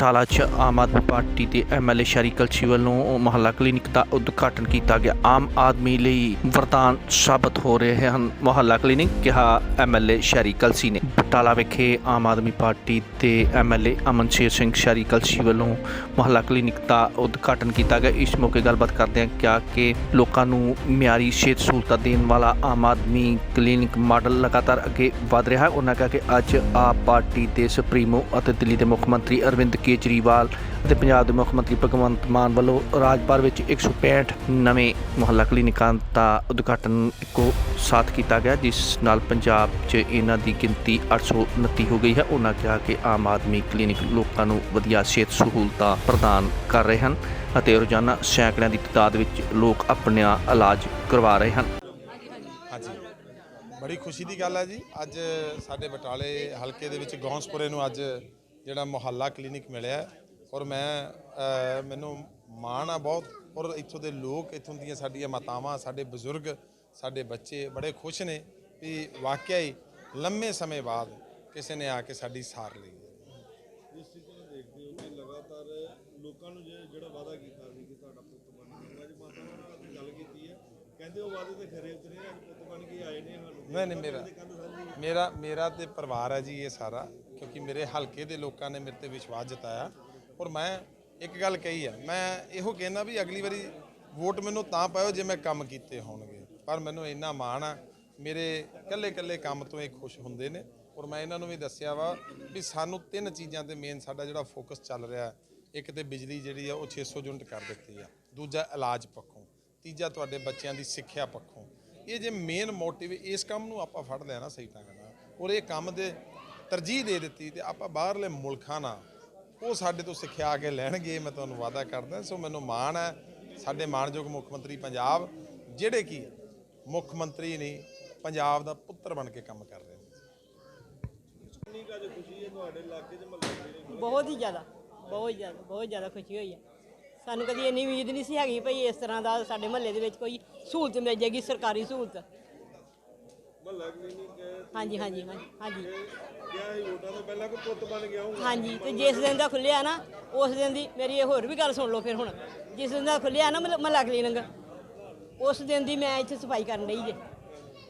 ਬਟਾਲਾ 'ਚ ਆਮ ਆਦਮੀ ਪਾਰਟੀ ਦੇ ਐਮਐਲਏ ਸ਼ਰੀ ਕਲਸੀ ਵੱਲੋਂ ਮੁਹੱਲਾ ਕਲੀਨਿਕ ਦਾ ਉਦਘਾਟਨ ਕੀਤਾ ਗਿਆ। ਆਮ ਆਦਮੀ ਲਈ ਵਰਦਾਨ ਸਾਬਤ ਹੋ ਰਹੇ ਹਨ। ਮੁਹੱਲਾ ਕਲੀਨਿਕ ਕਿਹਾ ਐਮਐਲਏ ਸ਼ਰੀ ਕਲਸੀ ਨੇ। ਬਟਾਲਾ ਵਿਖੇ ਆਮ ਆਦਮੀ ਪਾਰਟੀ ਦੇ ਐਮਐਲਏ ਅਮਨਸ਼ੇਰ ਸਿੰਘ ਸ਼ਰੀ ਕਲਸੀ ਵੱਲੋਂ ਮੁਹੱਲਾ ਕਲੀਨਿਕ ਦਾ ਉਦਘਾਟਨ ਕੀਤਾ ਗਿਆ। ਇਸ ਮੌਕੇ ਗੱਲਬਾਤ ਕਰਦਿਆਂ ਕਿਹਾ ਕਿ ਲੋਕਾਂ ਨੂੰ ਮਿਆਰੀ ਸਿਹਤ ਸਹੂਲਤਾਂ ਦੇਣ ਵਾਲਾ ਆਮ ਆਦਮੀ ਕਲੀਨਿਕ ਮਾਡਲ ਲਗਾਤਾਰ ਅੱਗੇ ਵਧ ਰਿਹਾ ਹੈ। ਉਹਨਾਂ ਕਿਹਾ ਕਿ ਅੱਜ ਆਪ ਪਾਰਟੀ ਦੇ ਸੁਪਰੀਮੋ ਅਤੇ ਦਿੱਲੀ ਦੇ ਮੁੱਖ ਮੰਤਰੀ ਅਰਵਿੰਦ ਕੇਜਰੀਵਾਲ ਅਤੇ ਪੰਜਾਬ ਦੇ ਮੁੱਖ ਮੰਤਰੀ ਭਗਵੰਤ ਮਾਨ ਵੱਲੋਂ ਰਾਜ ਭਰ ਵਿੱਚ 165 ਨਵੇਂ ਮੁਹੱਲਾ ਕਲੀਨਿਕਾਂ ਦਾ ਉਦਘਾਟਨ ਇੱਕੋ ਸਾਥ ਕੀਤਾ ਗਿਆ, ਜਿਸ ਨਾਲ ਪੰਜਾਬ 'ਚ ਇਹਨਾਂ ਦੀ ਗਿਣਤੀ 829 ਹੋ ਗਈ ਹੈ। ਉਹਨਾਂ ਕਿਹਾ ਕਿ ਆਮ ਆਦਮੀ ਕਲੀਨਿਕ ਲੋਕਾਂ ਨੂੰ ਵਧੀਆ ਸਿਹਤ ਸਹੂਲਤਾਂ ਪ੍ਰਦਾਨ ਕਰ ਰਹੇ ਹਨ ਅਤੇ ਰੋਜ਼ਾਨਾ ਸੈਂਕੜਿਆਂ ਦੀ ਤਾਦਾਦ ਵਿੱਚ ਲੋਕ ਆਪਣਾ ਇਲਾਜ ਕਰਵਾ ਰਹੇ ਹਨ। ਹਾਂਜੀ। ਬੜੀ ਖੁਸ਼ੀ ਦੀ ਗੱਲ ਹੈ ਜੀ। ਅੱਜ ਸਾਡੇ ਬਟਾਲੇ ਹਲਕੇ ਦੇ ਵਿੱਚ ਗੌਂਸਪੁਰੇ ਨੂੰ ਅੱਜ ਜਿਹੜਾ ਮੁਹੱਲਾ ਕਲੀਨਿਕ ਮਿਲਿਆ ਔਰ ਮੈਂ ਮੈਨੂੰ ਮਾਣ ਆ ਬਹੁਤ ਔਰ ਇੱਥੋਂ ਦੇ ਲੋਕ ਇੱਥੋਂ ਦੀਆਂ ਸਾਡੀਆਂ ਮਾਤਾਵਾਂ ਸਾਡੇ ਬਜ਼ੁਰਗ ਸਾਡੇ ਬੱਚੇ ਬੜੇ ਖੁਸ਼ ਨੇ ਵੀ ਵਾਕਿਆ ਹੀ ਲੰਮੇ ਸਮੇਂ ਬਾਅਦ ਕਿਸੇ ਨੇ ਆ ਕੇ ਸਾਡੀ ਸਾਰ ਲਈ। ਜਿਸ ਚੀਜ਼ ਨੂੰ ਦੇਖਦੇ ਹੋ ਕਿ ਲਗਾਤਾਰ ਲੋਕਾਂ ਨੂੰ ਜੇ- ਜਿਹੜਾ ਵਾਅਦਾ ਕੀਤਾ ਸੀ ਕਿ ਤੁਹਾਡਾ ਪੁੱਤ ਬਣੇਗਾ ਅੱਜ ਮਾਤਾਵਾਂ ਨਾਲ ਅਸੀਂ ਗੱਲ ਕੀਤੀ ਹੈ। ਕਹਿੰਦੇ ਉਹ ਵਾਅਦੇ ਤੇ ਖਰੇ ਉਤਰੇ ਆ, ਅੱਜ ਪੁੱਤ ਬਣ ਕੇ ਆਏ ਨੇ ਸਾਨੂੰ। ਨਹੀਂ ਨਹੀਂ ਮੇਰਾ ਮੇਰਾ ਮੇਰਾ ਤੇ ਪਰਿਵਾਰ ਹੈ ਜੀ ਇਹ ਸਾਰਾ। ਕਿਉਂਕਿ ਮੇਰੇ ਹਲਕੇ ਦੇ ਲੋਕਾਂ ਨੇ ਮੇਰੇ ਤੇ ਵਿਸ਼ਵਾਸ ਜਤਾਇਆ। ਔਰ ਮੈਂ ਇੱਕ ਗੱਲ ਕਹੀ ਹੈ ਮੈਂ ਇਹੋ ਕਹਿੰਦਾ ਵੀ ਅਗਲੀ ਵਾਰੀ ਵੋਟ ਮੈਨੂੰ ਤਾਂ ਪਾਇਓ ਜੇ ਮੈਂ ਕੰਮ ਕੀਤੇ ਹੋਣਗੇ। ਪਰ ਮੈਨੂੰ ਇੰਨਾ ਮਾਣ ਆ, ਮੇਰੇ ਕੱਲੇ ਕੱਲੇ ਕੰਮ ਤੋਂ ਇਹ ਖੁਸ਼ ਹੁੰਦੇ ਨੇ। ਔਰ ਮੈਂ ਇਹਨਾਂ ਨੂੰ ਵੀ ਦੱਸਿਆ ਵਾ ਵੀ ਸਾਨੂੰ ਤਿੰਨ ਚੀਜ਼ਾਂ ਤੇ ਮੇਨ ਸਾਡਾ ਜਿਹੜਾ ਫੋਕਸ ਚੱਲ ਰਿਹਾ, ਇੱਕ ਤੇ ਬਿਜਲੀ ਜਿਹੜੀ ਆ, ਉਹ 600 ਯੂਨਿਟ ਕਰ ਦਿੱਤੀ ਆ। ਦੂਜਾ ਇਲਾਜ ਪੱਖੋਂ, ਤੀਜਾ ਤੁਹਾਡੇ ਬੱਚਿਆਂ ਦੀ ਸਿੱਖਿਆ ਪੱਖੋਂ। ਇਹ ਜੇ ਮੇਨ ਮੋਟਿਵ ਇਸ ਕੰਮ ਨੂੰ ਆਪਾਂ ਫੜ ਲਿਆ ਨਾ ਸਹੀ ਢੰਗ ਨਾਲ, ਔਰ ਇਹ ਕੰਮ ਦੇ ਤਰਜੀਹ ਦੇ ਦਿੱਤੀ ਤੇ ਆਪਾਂ ਬਾਹਰਲੇ ਮੁਲਕਾਂ ਨਾਲ ਉਹ ਸਾਡੇ ਤੋਂ ਸਿੱਖਿਆ ਆ ਕੇ ਲੈਣਗੇ ਮੈਂ ਤੁਹਾਨੂੰ ਵਾਅਦਾ ਕਰਦਾ ਸੋ ਮੈਨੂੰ ਮਾਣ ਹੈ ਸਾਡੇ ਮਾਣਯੋਗ ਮੁੱਖ ਮੰਤਰੀ ਪੰਜਾਬ ਜਿਹੜੇ ਕੀ ਮੁੱਖ ਮੰਤਰੀ ਨਹੀਂ ਪੰਜਾਬ ਦਾ ਪੁੱਤਰ ਬਣ ਕੇ ਕੰਮ ਕਰ ਰਹੇ ਨੇ। ਬਹੁਤ ਹੀ ਜ਼ਿਆਦਾ ਬਹੁਤ ਜ਼ਿਆਦਾ ਬਹੁਤ ਜ਼ਿਆਦਾ ਖੁਸ਼ੀ ਹੋਈ ਹੈ। ਸਾਨੂੰ ਕਦੀ ਇੰਨੀ ਉਮੀਦ ਨਹੀਂ ਸੀ ਹੈਗੀ ਭਈ ਇਸ ਤਰ੍ਹਾਂ ਦਾ ਸਾਡੇ ਮਹੱਲੇ ਦੇ ਵਿੱਚ ਕੋਈ ਸਹੂਲਤ ਮਿਲ ਜਾਏਗੀ ਸਰਕਾਰੀ ਸਹੂਲਤ। ਮਹੱਲਾ ਕਲੀਨਿਕ ਹੈ ਹਾਂਜੀ ਹਾਂਜੀ ਹਾਂਜੀ ਹਾਂਜੀ। ਵੋਟਾਂ ਤੋਂ ਪਹਿਲਾਂ ਪੁੱਤ ਬਣ ਹਾਂਜੀ ਤੇ ਜਿਸ ਦਿਨ ਦਾ ਖੁੱਲਿਆ ਨਾ ਉਸ ਦਿਨ ਦੀ ਮੇਰੀ ਇਹ ਹੋਰ ਵੀ ਗੱਲ ਸੁਣ ਲਓ ਫਿਰ ਹੁਣ। ਜਿਸ ਦਿਨ ਦਾ ਖੁੱਲਿਆ ਨਾ ਮਹੱਲਾ- ਕਲੀਨਿਕ ਉਸ ਦਿਨ ਦੀ ਮੈਂ ਇੱਥੇ ਸਫ਼ਾਈ ਕਰਨ ਲਈ ਜੇ।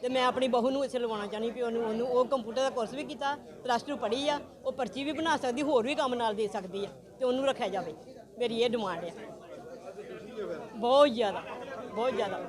ਤੇ ਮੈਂ ਆਪਣੀ ਬਹੂ ਨੂੰ ਇੱਥੇ ਲਵਾਉਣਾ ਚਾਹਨੀ ਵੀ ਉਹਨੂੰ ਉਹਨੂੰ ਉਹ ਕੰਪਿਊਟਰ ਦਾ ਕੋਰਸ ਵੀ ਕੀਤਾ ਪਲੱਸ 2 ਪੜ੍ਹੀ ਆ ਉਹ ਪਰਚੀ ਵੀ ਬਣਾ ਸਕਦੀ ਹੋਰ ਵੀ ਕੰਮ ਨਾਲ ਦੇ ਸਕਦੀ ਆ ਤੇ ਉਹਨੂੰ ਰੱਖਿਆ ਜਾਵੇ। ਮੇਰੀ ਇਹ ਡਿਮਾਂਡ ਆ। ਬਹੁਤ ਜ਼ਿਆਦਾ ਬਹੁਤ ਜ਼ਿਆਦਾ।